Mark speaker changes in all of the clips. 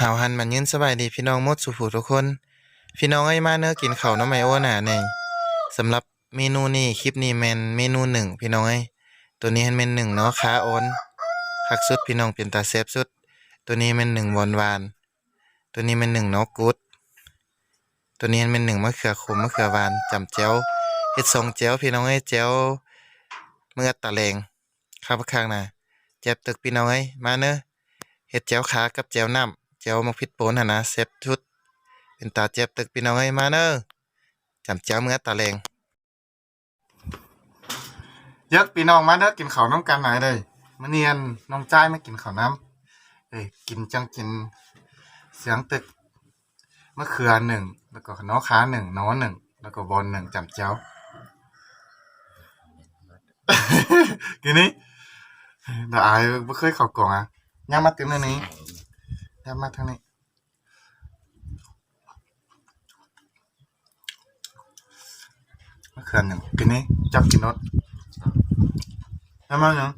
Speaker 1: หาวหันมันยืนสบายดีพี่น้องมดสุผูทุกคน พี่น้องไอ้มาเนื้อกินเข้าวน้ำไมโอหนาในสำหรับเมนูนี้คลิปนี้แมนเมนูหนึ่งพี่น้องไอ้ตัวนี้ให้แม่นหนึ่งเนาะขาอ่อนคักสุดพี่น้องเป็นตาแซ่บสุด ตัวนี้แม่นหนึ่งวานวาน ตัวนี้แม่นหนึ่งเนาะกูดตัวนี้แม่นหนึ่งมะเขือขมมะเขือหวานจำแจ้วเฮ็ดทรงแจ้วพี่น้องไอ้ยแจ้วเมื่อตะแลงครับข้างหน้าแจ็บตึกพี่น้องไอ้มาเนอเฮ็ดแจ่วขากับแจ่วน้ำ แจ่วมักพริกป่นหนะแซ่บชุด เป็นตาเจ็บตึกพี่น้องเอ้มาเด้อจำแจ่วเมื่อตาแรงยักพี่น้องมาเด้อกินข้าวน้ำกันไหน่อยมื้อเนียนน้องจ้ายมากินข้าวน้ำเอ้ยกินจังกิน เสียงตึกมะเขือหนึ่งแล้วก็ขนอขาหนึ่งหนอหนึ่งแล้วก็บอลหนึ่งจำแจ่วกินนี่เดี๋ยวอายบ่เคยเข้ากล่องอะย่างมาตึงในนี้ ย่างมาทางนี้มะเขือหนึ่งกินนี่จับกินรสแล้วมาหนึ่ง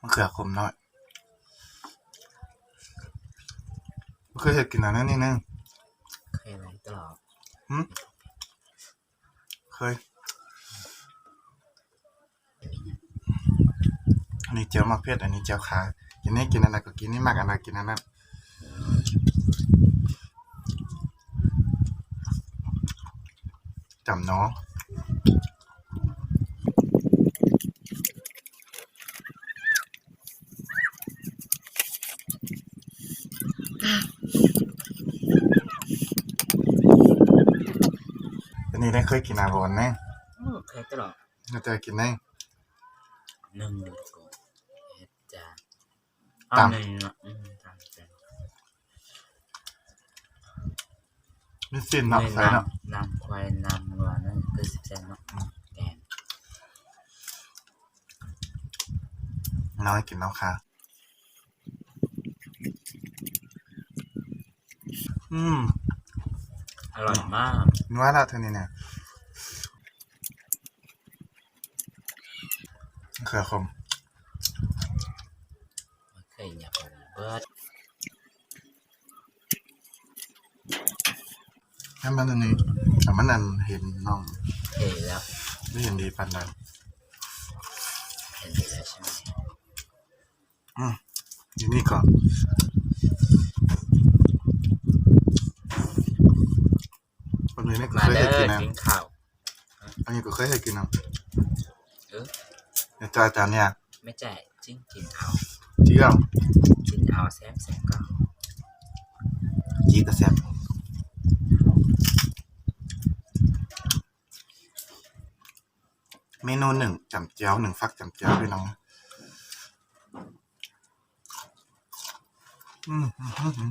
Speaker 1: มะเขือขมน้อยบ่เคยเห็ดกินอันนั้นนี่นะ
Speaker 2: เคยไหมตลอด
Speaker 1: เคย นนี้เจียวมักเผ็ดอันนี้เจียวขากินนี่กินอันนั้นก็กินนี่มักอันนั้นกินอันนั้นจำเนาะอันนี้ได้เคยกินอาบอนแน่
Speaker 2: อืมเคยตลอด
Speaker 1: เราจะกินแน่
Speaker 2: หนึ่งกูเฮ็ดจ้า
Speaker 1: ตาม
Speaker 2: หนึ่งเนาะอืมตามใจ
Speaker 1: มีสินเนาะใส่เนาะ
Speaker 2: นำควายนำวัวนั่นคือสิบเซนเนาะแกน
Speaker 1: น้อยกินแล้วค่ะ อืม
Speaker 2: อร่อยมาก
Speaker 1: นัวแล้วเท่านี้เนี่ยเขือคม
Speaker 2: ไม่เคยอยากกินเบิร์ ด
Speaker 1: ให้มันอันนี้แต่มันนั่นเห็นน้อง
Speaker 2: เคยแล้ว
Speaker 1: ไม่เห็นดีปานใด
Speaker 2: เห็นดีแล้วใช่ไหม
Speaker 1: อืมอยู่นี่ก่อนอันนี้เนี่ยก็
Speaker 2: มา
Speaker 1: เคย
Speaker 2: เด้
Speaker 1: ให้
Speaker 2: อ
Speaker 1: กินนะ
Speaker 2: กินข้าว
Speaker 1: อันนี้ก็เคยให้กินนะ
Speaker 2: เออ
Speaker 1: เดี๋ยวจานจานเนี่ย
Speaker 2: ไม่ใช่จิ้งกินเอา
Speaker 1: จีเอา
Speaker 2: กินเอาแซมแซมก็
Speaker 1: จีกระแซบเมนูหนึ่งจำเจียวหนึ่งฟักจำเจียวพี่น้องอืมอืมอืมอืม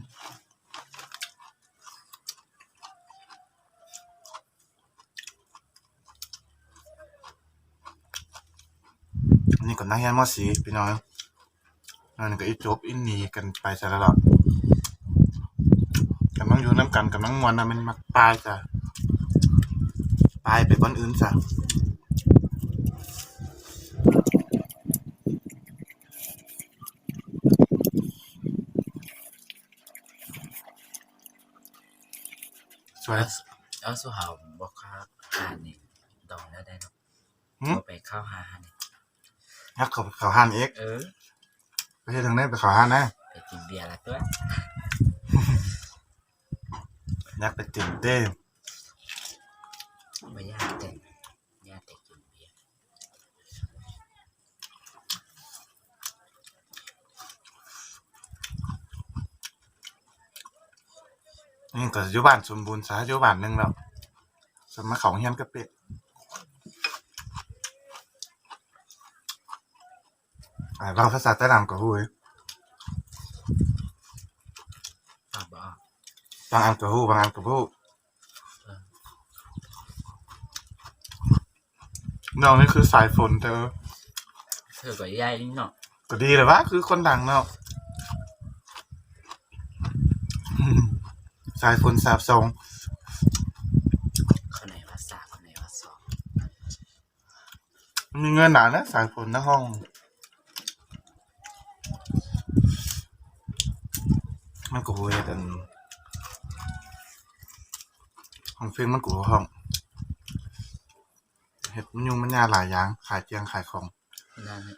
Speaker 1: อันนี้ก็นักเรียนมสีพี่น้อง นั่นก็อีจบอินหนีกันไปซะแล้วล่ะกำลังอยู่น้ำกันกำลังมวนนะมันมักปลายจ้ะปลายไปบอนอื่นจ้ะสวย
Speaker 2: แล้วสุหาวบอกข้าวหานี่ดองแล้วได้เนาะ
Speaker 1: หืม
Speaker 2: ก็ไปเข้าหานี่
Speaker 1: ยักเขาเขาห้านเอ็ก
Speaker 2: เออ
Speaker 1: ไปเฮ็ดทางไหนไปเขาห้านนะ
Speaker 2: ไปกินเบียร์ละตัว
Speaker 1: ยักไปติ่มเต้
Speaker 2: ไม่ยากแต่ยากแต่กินเบียร์
Speaker 1: นี่ก็อยู่บ้านสมบูรณ์สาอยู่บ้านหนึงแล้วสมมาเขาเฮียนกระเป็ด อ่าเราภาษาใต้น้ำก็ฮู้เว้ย
Speaker 2: ตอบบอก
Speaker 1: บางอันก็ฮู้บางอันก็บ่ฮู้น้องนี่คือสายฝนเธอ
Speaker 2: เธอก็ย่ายนิดเนาะ
Speaker 1: ก็ดีเลยวะคือคนดังเนาะสายฝนสาบทรง
Speaker 2: คนไหนว่าสามคนไหนว่าสอง
Speaker 1: มีเงินหนานะสายฝนนะห้อง มันก็เฮ็ดอันห้องเฟงมันก็ห้องเฮ็ดมันยุ่งมันยากหลายอย่างขายเจียงขายของ
Speaker 2: นั่นนี่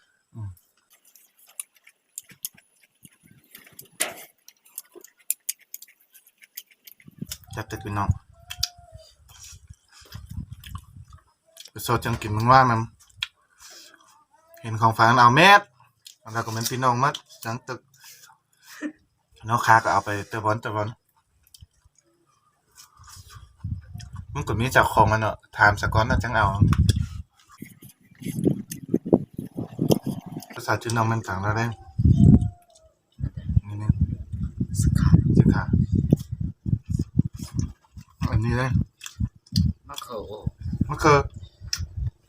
Speaker 1: จับตึกพี่น้องไปโซจังกินมึงว่ามันเห็นของฝากเอาแมสแล้วก็เป็นพี่น้องมาจังตึก น้องค้าก็เอาไปเตะบอลเตะบอลมันก็มีเจากของมันเนาะถามสกอนน่ะจังเอาภาษาจีนน้องมันต่างแล้วได้นี่นี่
Speaker 2: สกา
Speaker 1: สิค่ะอันนี้เลย
Speaker 2: มะเขือโอ้
Speaker 1: มะเขือ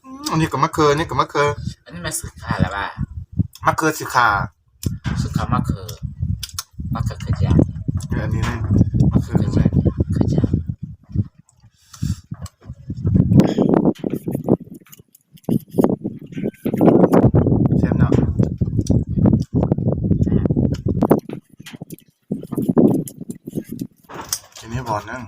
Speaker 1: อืมอันนี้ก็มะเขืออันนี่ก็มะเขือ
Speaker 2: อันนี้มันสกาแล้วป่ะ
Speaker 1: มะเขือสิขา
Speaker 2: สกามะเขือ มะเขือขยะ
Speaker 1: เอออันนี้เลยมะเขือนี่เลย
Speaker 2: ขยะ
Speaker 1: เช่นเนาะทีนี้บอลนึง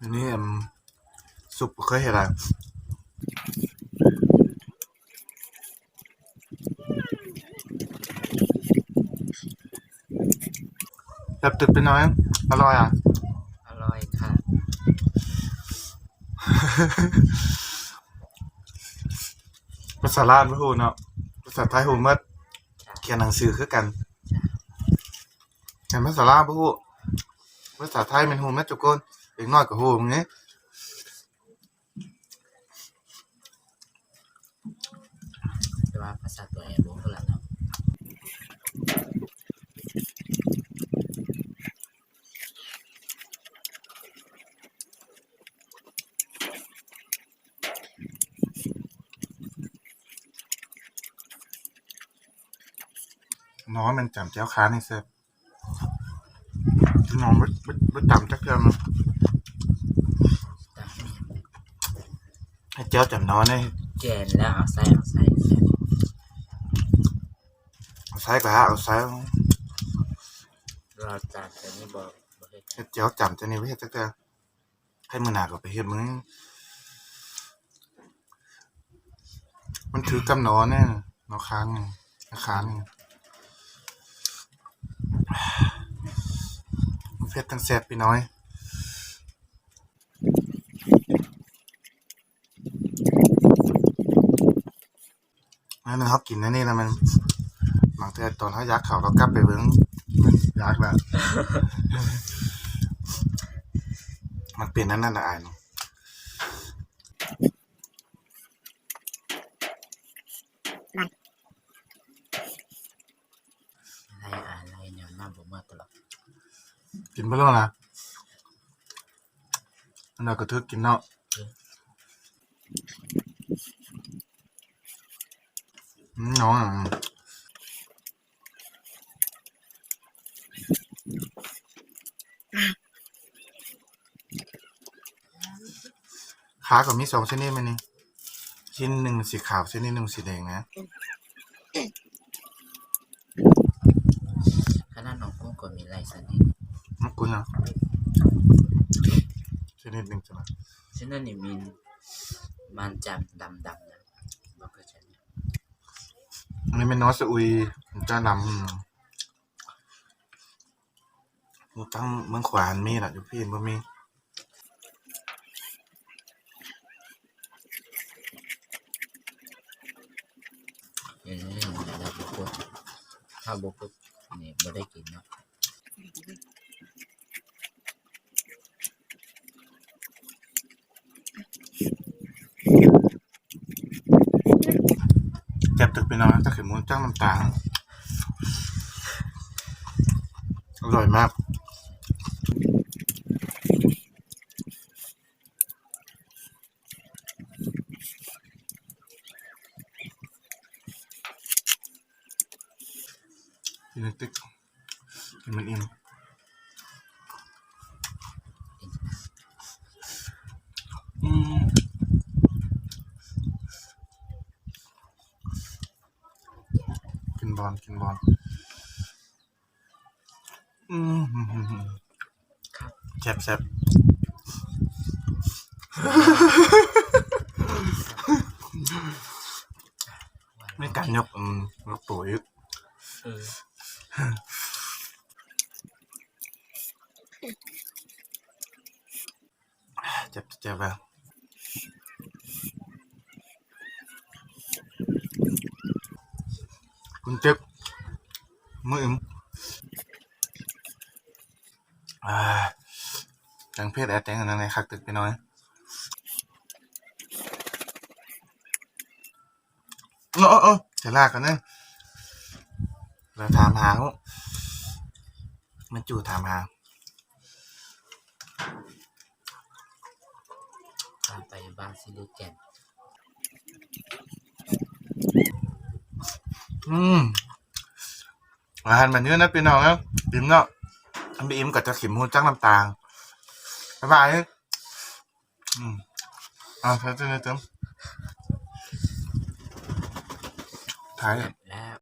Speaker 1: อันนี้อืมสุกเคยเห็นอะไร แบบตึกไปหน้อย อร่อยอะ
Speaker 2: อร่อยค่ะ
Speaker 1: ภาษาลาวไม่ฮู้เนาะ ภาษาไทยฮู้หมดเขียนหนังสือคือกันเขียนภาษาลาวบ่ฮู้ภาษาไทยมันฮู้หมดทุกคนเด็กน้อยก็ฮู้มึงนี่
Speaker 2: แต่ว่าภาษาตัวเองรู้เท่าไหร่เนาะ
Speaker 1: น้อยมันจำแจ้วค้านี่แซ่บพี่น้องบ่บ่บ่จำจักเทื่อมัน
Speaker 2: แต่
Speaker 1: ให้เจ้าจำน้อยนี่
Speaker 2: แกนแล้วเอาใส่เอาใส่ใส่
Speaker 1: เอาใส่ก็หาเอาใส่
Speaker 2: เราจานแต่นี่บอกบอกให้
Speaker 1: เฮ็ดเจ้าจำจะนี่บ่เฮ็ดจักเทื่อให้มื้อหน้าก็ไปเฮ็ดมึงมันถือกำนอแน่เนาะค้างนี่ค้างนี่มันเผ็ดทั้งแซ่บพี่น้อยนั่นนะครับกินนั่นนี่นะมันบางเทื่อตอนเขายักเขาเรากลับไปเบิ้งมันยักแล้วมันเป็นนั่นนั่นน่ะอายเนาะ
Speaker 2: อะไรอะไรเนี่ยน้ำผมมาตลอด
Speaker 1: กินไปแล้วนะอันนั้นก็ทึกกินเนาะอืมน้องอะขาก็มีสองชนิดมันนี่ชิ้นหนึ่งสีขาวชิ้นหนึ่งสีแดงนะ
Speaker 2: ขนาดน้องกุ้งก็มีลายสนิท
Speaker 1: มันกุนอะชนิดหนึ่งจ้ะ
Speaker 2: ฉะนั้นนี่มีมันจำดำดำนะบอกกับฉันเนี่ย
Speaker 1: อันนี้เป็นน้อสอุยมันจะนำอยู่ตั้งเมืองขวานมีน่ะอยู่พี่บ่มี
Speaker 2: อย่างนี้มันได้บุกปุ๊บถ้าบุกปุ๊บนี่ไม่ได้กินเนาะ
Speaker 1: เจ็บตึกไปนอนถ้าเข็มมูนจ้างน้ำตา อร่อยมากกินเลยติ๊กกินมันอิ่มอืม อลกินบอลอืม
Speaker 2: ครับ
Speaker 1: แซ่บแซ่บไม่การยกอืมยกตัวอีก
Speaker 2: เออ
Speaker 1: เจ็บเจ็บแบบ คุณเจ็บมืออิ่มอ่าจังเพศแอดแตงอันนั้นไงคักตึกไปน่อยเออเออเออจะลากกันนี่ยเราถามหาเขามันจู่ถามหา
Speaker 2: ตามไปบ้านซิลูแกน
Speaker 1: อืมอาหารแบบนี้นะพี่น้องนะอิ่มเนาะทำไปอิ่มกับจะขิมหูจักน้ำตาลบ๊ายบายอืมอ่าใช้เติมเติมถ่าย